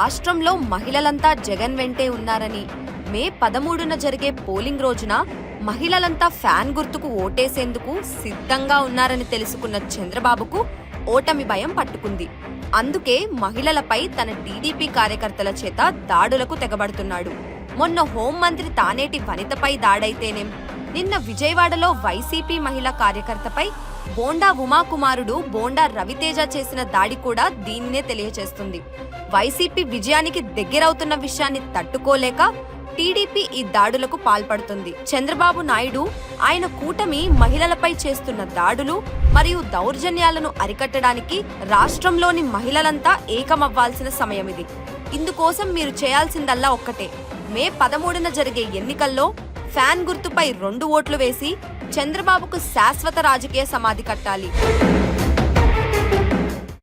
రాష్ట్రంలో మహిళలంతా జగన్ వెంటే ఉన్నారని. మే పదమూడున జరిగే పోలింగ్ రోజున మహిళలంతా ఫ్యాన్ గుర్తుకు ఓటేసేందుకు సిద్ధంగా ఉన్నారని తెలుసుకున్న చంద్రబాబుకు ఓటమి భయం పట్టుకుంది. అందుకే మహిళలపై తన టీడీపీ కార్యకర్తల చేత దాడులకు తెగబడుతున్నాడు. మొన్న హోంమంత్రి తానేటి వనితపై దాడైతేనేం? నిన్న విజయవాడలో వైసీపీ మహిళా కార్యకర్తపై బోండా ఉమాకుమారుడు బోండా రవితేజ చేసిన దాడి కూడా దీన్నే తెలియచేస్తుంది. వైసీపీ విజయానికి దగ్గరవుతున్న విషయాన్ని తట్టుకోలేక టీడీపీ ఈ దాడులకు పాల్పడుతుంది. చంద్రబాబు నాయుడు ఆయన కూటమి మహిళలపై చేస్తున్న దాడులు మరియు దౌర్జన్యాలను అరికట్టడానికి రాష్ట్రంలోని మహిళలంతా ఏకమవ్వాల్సిన సమయం ఇది ఇందుకోసం మీరు చేయాల్సిందల్లా ఒక్కటే. మే పదమూడున జరిగే ఎన్నికల్లో ఫ్యాన్ గుర్తుపై రెండు ఓట్లు వేసి చంద్రబాబుకు శాశ్వత రాజకీయ సమాధి కట్టాలి.